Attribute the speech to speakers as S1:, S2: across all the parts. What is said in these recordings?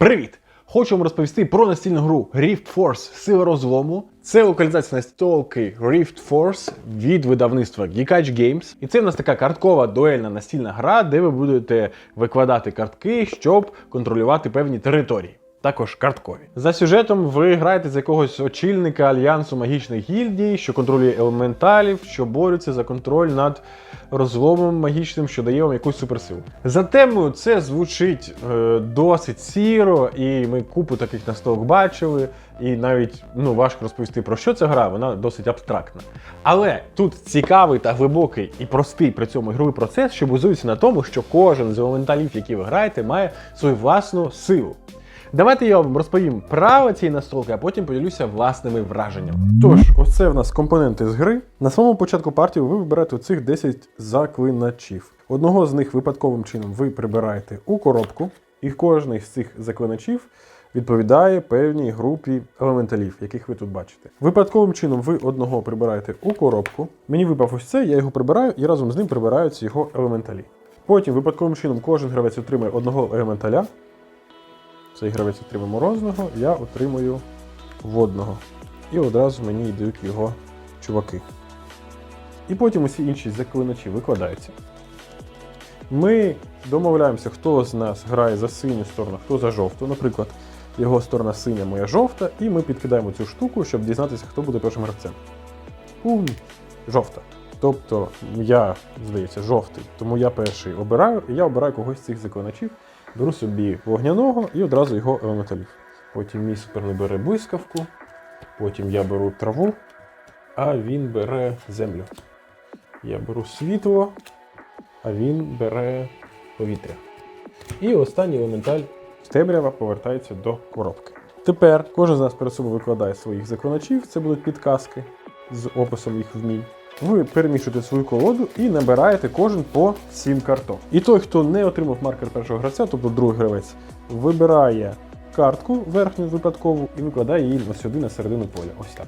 S1: Привіт! Хочу вам розповісти про настільну гру Rift Force Сила розлому. Це локалізація настолки Rift Force від видавництва Geekage Games. І це в нас така карткова дуельна настільна гра, де ви будете викладати картки, щоб контролювати певні території. Також карткові. За сюжетом ви граєте за якогось очільника альянсу магічних гільдій, що контролює елементалів, що борються за контроль над розломом магічним, що дає вам якусь суперсилу. За темою це звучить е, досить сіро, і ми купу таких настолок бачили. І навіть ну важко розповісти про що ця гра, вона досить абстрактна. Але тут цікавий та глибокий і простий при цьому ігровий процес, що базується на тому, що кожен з елементалів, які ви граєте, має свою власну силу. Давайте я вам розповім право цієї настолки, а потім поділюся власними враженнями. Тож, ось це в нас компоненти з гри. На самому початку партії ви вибираєте цих 10 заклиначів. Одного з них випадковим чином ви прибираєте у коробку, і кожний з цих заклиначів відповідає певній групі елементалів, яких ви тут бачите. Випадковим чином ви одного прибираєте у коробку. Мені випав ось це, я його прибираю і разом з ним прибираються його елементалі. Потім випадковим чином кожен гравець отримує одного елементаля. Цей гравець отримує морозного, я отримую водного. І одразу мені йдуть його чуваки. І потім усі інші заклиначі викладаються. Ми домовляємося, хто з нас грає за синю сторону, хто за жовту. Наприклад, його сторона синя, моя жовта, і ми підкидаємо цю штуку, щоб дізнатися, хто буде першим гравцем. Пум! Жовта. Тобто я, здається, жовтий, тому я перший обираю, і я обираю когось з цих заклиначів, беру собі вогняного і одразу його елементалів. Потім мій суперник бере блискавку, потім я беру траву, а він бере землю. Я беру світло, а він бере повітря. І останній елементаль з темрява повертається до коробки. Тепер кожен з нас перед собою викладає своїх заклиначів, це будуть підказки з описом їх вмінь. Ви перемішуєте свою колоду і набираєте кожен по 7 карток. І той, хто не отримав маркер першого гравця, тобто другий гравець, вибирає картку верхню випадкову і викладає її ось сюди на середину поля. Ось так.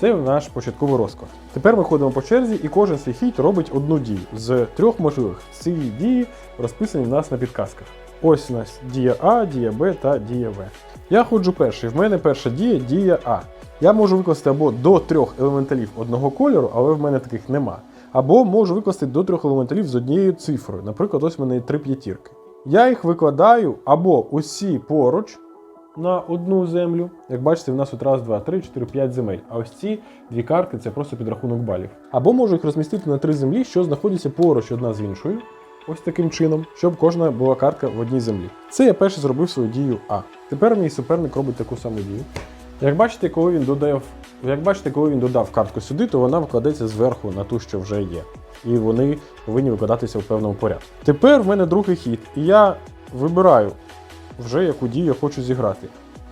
S1: Це наш початковий розклад. Тепер ми ходимо по черзі, і кожен свій хід робить одну дію з трьох можливих. Ці дії розписані в нас на підказках. Ось у нас дія А, дія Б та дія В. Я ходжу перший. В мене перша дія дія А. Я можу викласти або до трьох елементалів одного кольору, але в мене таких нема. Або можу викласти до трьох елементалів з однією цифрою. Наприклад, ось в мене є три п'ятірки. Я їх викладаю або усі поруч на одну землю. Як бачите, в нас тут раз, два, три, чотири, п'ять земель. А ось ці дві карти це просто підрахунок балів. Або можу їх розмістити на три землі, що знаходяться поруч одна з іншою. Ось таким чином, щоб кожна була картка в одній землі. Це я перше зробив свою дію А. Тепер мій суперник робить таку саму дію. Як бачите, коли він додав, як бачите, коли він додав картку сюди, то вона викладається зверху на ту, що вже є. І вони повинні викладатися в певному порядку. Тепер в мене другий хід, і я вибираю вже яку дію я хочу зіграти.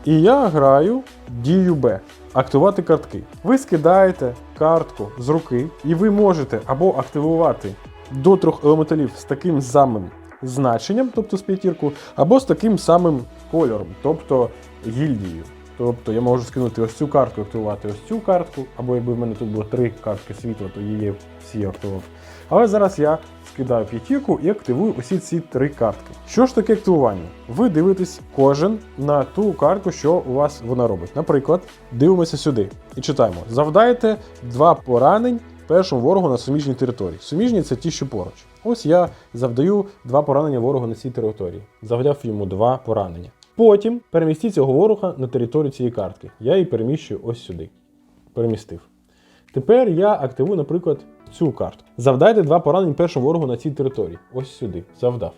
S1: І я граю дію Б. Активувати картки. Ви скидаєте картку з руки, і ви можете або активувати до трьох елементалів з таким самим значенням, тобто з п'ятірку, або з таким самим кольором, тобто гільдією. Тобто я можу скинути ось цю картку, активувати ось цю картку, або якби в мене тут було три картки світла, то її всі активував. Але зараз я скидаю п'ятірку і активую усі ці три картки. Що ж таке активування? Ви дивитесь кожен на ту картку, що у вас вона робить. Наприклад, дивимося сюди і читаємо: завдайте два поранень першому ворогу на суміжній території. Суміжні це ті, що поруч. Ось я завдаю два поранення ворогу на цій території. Завдав йому два поранення. Потім перемістіть цього ворога на територію цієї картки. Я її переміщую ось сюди. Перемістив. Тепер я активую, наприклад, цю карту. Завдайте два поранення першому ворогу на цій території. Ось сюди. Завдав.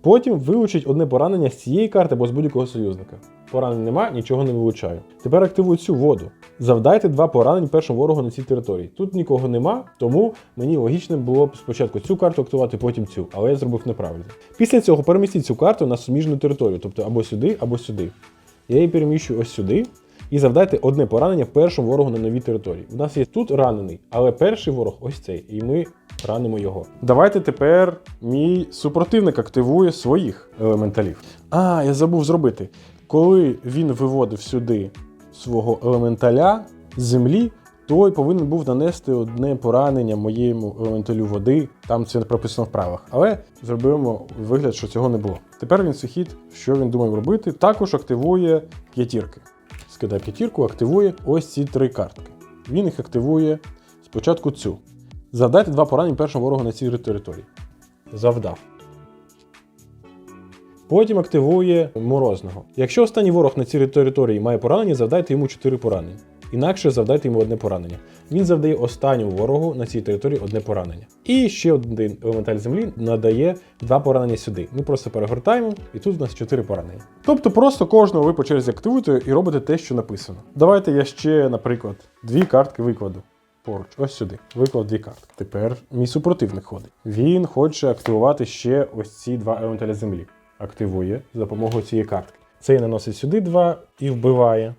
S1: Потім вилучить одне поранення з цієї карти або з будь-якого союзника. Поранень нема, нічого не вилучаю. Тепер активую цю воду. Завдайте два поранень першому ворогу на цій території. Тут нікого нема, тому мені логічно було б спочатку цю карту активувати, потім цю, але я зробив неправильно. Після цього перемістіть цю карту на суміжну територію, тобто або сюди, або сюди. Я її переміщую ось сюди. І завдайте одне поранення першому ворогу на новій території. У нас є тут ранений, але перший ворог ось цей, і ми ранимо його. Давайте тепер мій супротивник активує своїх елементалів. А, я забув зробити. Коли він виводив сюди свого елементаля з землі, той повинен був нанести одне поранення моєму елементалю води. Там це не прописано в правилах. Але зробимо вигляд, що цього не було. Тепер він сухід, що він думає робити, також активує п'ятірки. Скидає п'ятірку, активує ось ці три картки. Він їх активує спочатку цю. Завдайте два поранення першому ворогу на цій території. Завдав. Потім активує морозного. Якщо останній ворог на цій території має поранення, завдайте йому 4 поранення. Інакше завдайте йому одне поранення. Він завдає останньому ворогу на цій території одне поранення. І ще один елементаль землі надає два поранення сюди. Ми просто перегортаємо, і тут у нас 4 поранення. Тобто просто кожного ви по черзі активуєте і робите те, що написано. Давайте я ще, наприклад, дві картки викладу. Поруч, ось сюди. Виклав дві картки. Тепер мій супротивник ходить. Він хоче активувати ще ось ці два елементаля землі. Активує за допомогою цієї картки. Цей наносить сюди два і вбиває.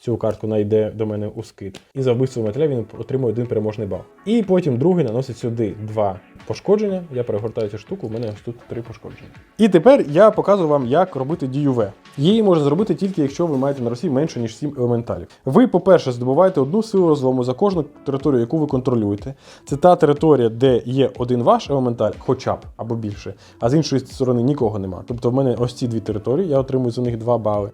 S1: Цю картку найде до мене у скид. І за вбивство металя він отримує один переможний бал. І потім другий наносить сюди два пошкодження. Я перегортаю цю штуку, у мене ось тут три пошкодження. І тепер я показую вам, як робити дію В. Її можна зробити тільки якщо ви маєте на Росії менше, ніж 7 елементалів. Ви, по-перше, здобуваєте одну силу розлому за кожну територію, яку ви контролюєте. Це та територія, де є один ваш елементаль, хоча б або більше, а з іншої сторони нікого нема. Тобто в мене ось ці дві території, я отримую за них 2 бали.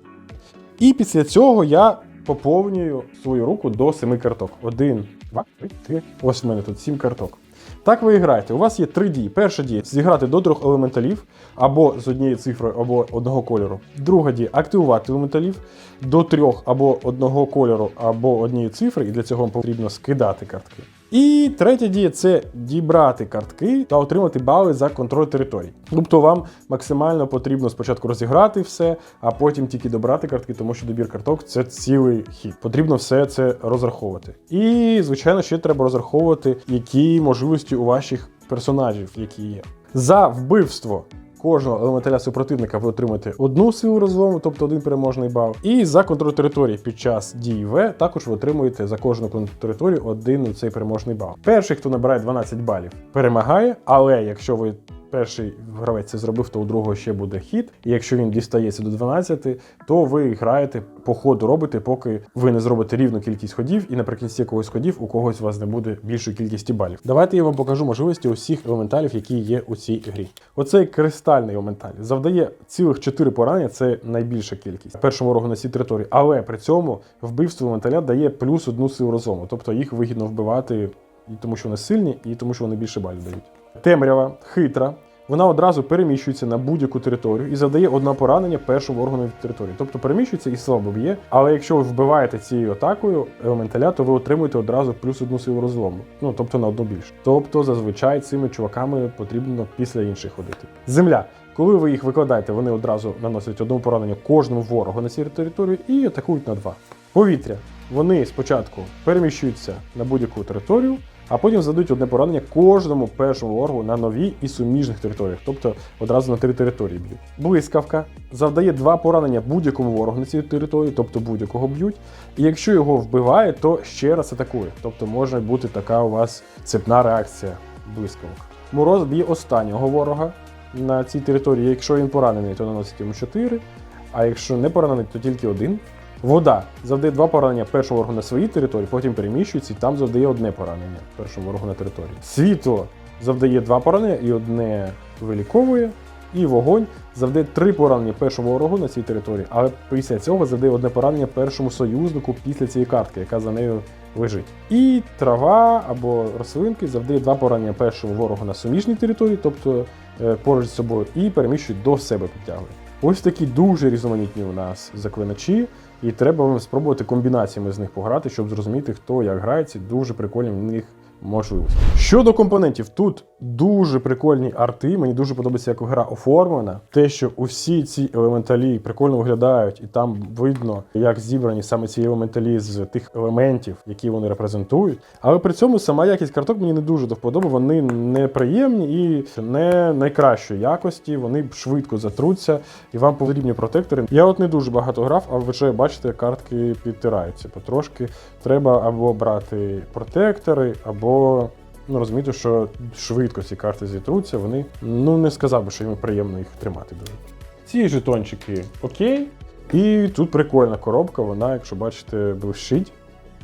S1: І після цього я поповнюю свою руку до 7 карток. Один, два, три, три. Ось в мене тут 7 карток. Так ви і граєте. У вас є три дії. Перша дія зіграти до трьох елементалів або з однією цифрою, або одного кольору. Друга дія активувати елементалів до трьох або одного кольору, або однієї цифри, і для цього вам потрібно скидати картки. І третя дія це дібрати картки та отримати бали за контроль територій. Тобто вам максимально потрібно спочатку розіграти все, а потім тільки добрати картки, тому що добір карток це цілий хід. Потрібно все це розраховувати. І, звичайно, ще треба розраховувати, які можливості у ваших персонажів, які є. За вбивство кожного елементаля супротивника ви отримаєте одну силу розлому, тобто один переможний бал. І за контроль території під час дії В також ви отримуєте за кожну контроль територію один цей переможний бал. Перший, хто набирає 12 балів, перемагає, але якщо ви перший гравець це зробив, то у другого ще буде хід. І якщо він дістається до 12, то ви граєте по ходу робите, поки ви не зробите рівну кількість ходів, і наприкінці якогось ходів у когось у вас не буде більшої кількості балів. Давайте я вам покажу можливості усіх елементалів, які є у цій грі. Оцей кристальний елементаль завдає цілих 4 поранення, це найбільша кількість першому ворогу на цій території. Але при цьому вбивство елементаля дає плюс одну силу розуму, тобто їх вигідно вбивати і тому, що вони сильні, і тому, що вони більше балів дають. Темрява, хитра. Вона одразу переміщується на будь-яку територію і завдає одне поранення першому органу від території. Тобто переміщується і слабо б'є. Але якщо ви вбиваєте цією атакою елементаля, то ви отримуєте одразу плюс одну силу розлому. Ну тобто на одну більше. Тобто зазвичай цими чуваками потрібно після інших ходити. Земля. Коли ви їх викладаєте, вони одразу наносять одне поранення кожному ворогу на цій території і атакують на два. Повітря. Вони спочатку переміщуються на будь-яку територію, а потім задають одне поранення кожному першому ворогу на новій і суміжних територіях, тобто одразу на три території б'ють. Блискавка завдає два поранення будь-якому ворогу на цій території, тобто будь-якого б'ють. І якщо його вбиває, то ще раз атакує. Тобто може бути така у вас цепна реакція блискавок. Мороз б'є останнього ворога на цій території. Якщо він поранений, то наносить йому 4, а якщо не поранений, то тільки один. Вода завдає два поранення першому ворогу на своїй території, потім переміщується і там завдає одне поранення першому ворогу на території. Світло завдає два поранення і одне виліковує. І вогонь завдає три поранення першому ворогу на цій території, але після цього завдає одне поранення першому союзнику після цієї картки, яка за нею лежить. І трава або рослинки завдає два поранення першому ворогу на суміжній території, тобто е, поруч з собою, і переміщують до себе підтягує. Ось такі дуже різноманітні у нас заклиначі, і треба спробувати комбінаціями з них пограти, щоб зрозуміти, хто як грається. Дуже прикольні в них можливості. Щодо компонентів, тут дуже прикольні арти. Мені дуже подобається, як гра оформлена. Те, що усі ці елементалі прикольно виглядають, і там видно, як зібрані саме ці елементалі з тих елементів, які вони репрезентують. Але при цьому сама якість карток мені не дуже до. Вони неприємні і не найкращої якості. Вони швидко затруться, і вам потрібні протектори. Я от не дуже багато грав, а вже бачите, картки підтираються потрошки. Треба або брати протектори, або ну, розуміти, що швидко ці карти зітруться, вони ну не сказав би, що їм приємно їх тримати дуже. Ці жетончики окей. І тут прикольна коробка, вона, якщо бачите, блищить.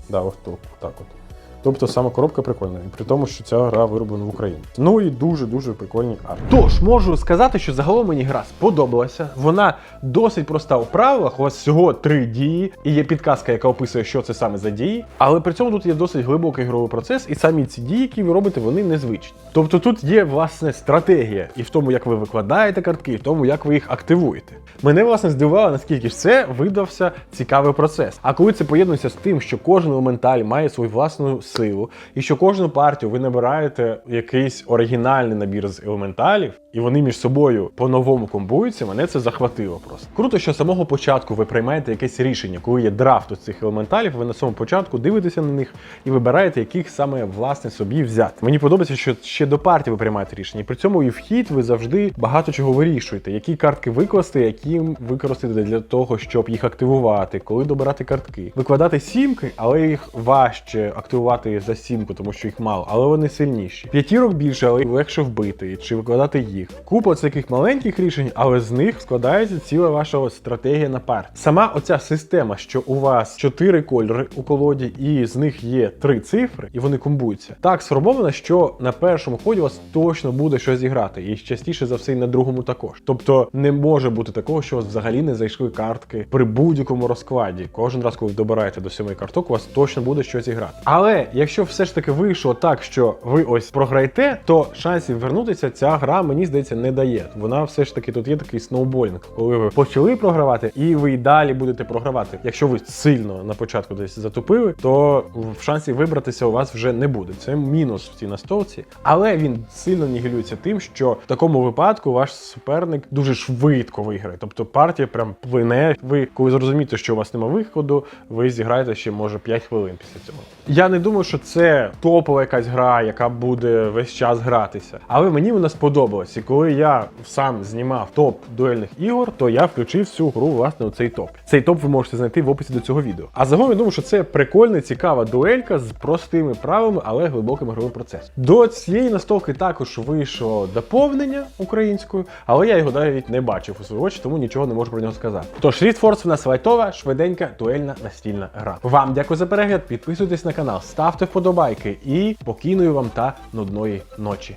S1: Да, ось так от. Тобто саме коробка прикольна, і при тому, що ця гра вироблена в Україні. Ну і дуже-дуже прикольні арт. Тож можу сказати, що загалом мені гра сподобалася. Вона досить проста у правилах. У вас всього три дії, і є підказка, яка описує, що це саме за дії. Але при цьому тут є досить глибокий ігровий процес, і самі ці дії, які ви робите, вони незвичні. Тобто тут є власне стратегія і в тому, як ви викладаєте картки, і в тому, як ви їх активуєте. Мене власне здивувало, наскільки ж це видався цікавий процес. А коли це поєднується з тим, що кожен елементаль має свою власну силу, і що кожну партію ви набираєте якийсь оригінальний набір з елементалів, і вони між собою по-новому комбуються, мене це захватило просто. Круто, що з самого початку ви приймаєте якесь рішення, коли є драфт у цих елементалів, ви на самому початку дивитеся на них і вибираєте, яких саме власне собі взяти. Мені подобається, що ще до партії ви приймаєте рішення. І при цьому і в хід ви завжди багато чого вирішуєте, які картки викласти, які використати для того, щоб їх активувати, коли добирати картки. Викладати сімки, але їх важче активувати за сімку, тому що їх мало, але вони сильніші. П'ятірок більше, але легше вбити, чи викладати їх. Купа таких маленьких рішень, але з них складається ціла ваша стратегія на пар. Сама оця система, що у вас чотири кольори у колоді, і з них є три цифри, і вони комбуються. Так сформована, що на першому ході у вас точно буде щось зіграти, і частіше за все і на другому також. Тобто не може бути такого, що у вас взагалі не зайшли картки при будь-якому розкладі. Кожен раз, коли ви добираєте до сьомої карток, у вас точно буде щось зіграти. Але якщо все ж таки вийшло так, що ви ось програєте, то шансів вернутися ця гра, мені здається, не дає. Вона все ж таки тут є такий сноуболінг, коли ви почали програвати, і ви й далі будете програвати. Якщо ви сильно на початку десь затупили, то в шансі вибратися у вас вже не буде. Це мінус в цій настолці. Але він сильно нігілюється тим, що в такому випадку ваш суперник дуже швидко виграє. Тобто партія прям плине. Ви коли зрозумієте, що у вас нема виходу, ви зіграєте ще може 5 хвилин після цього. Я не думаю, що це топова якась гра, яка буде весь час гратися. Але мені вона сподобалась. Коли я сам знімав топ дуельних ігор, то я включив цю гру власне у цей топ. Цей топ ви можете знайти в описі до цього відео. А загалом я думаю, що це прикольна, цікава дуелька з простими правилами, але глибоким ігровим процесом. До цієї настолки також вийшло доповнення українською, але я його навіть не бачив у свої очі, тому нічого не можу про нього сказати. Тож Rift Force в нас лайтова, швиденька, дуельна настільна гра. Вам дякую за перегляд, підписуйтесь на канал, ставте вподобайки і спокійної вам та нудної ночі.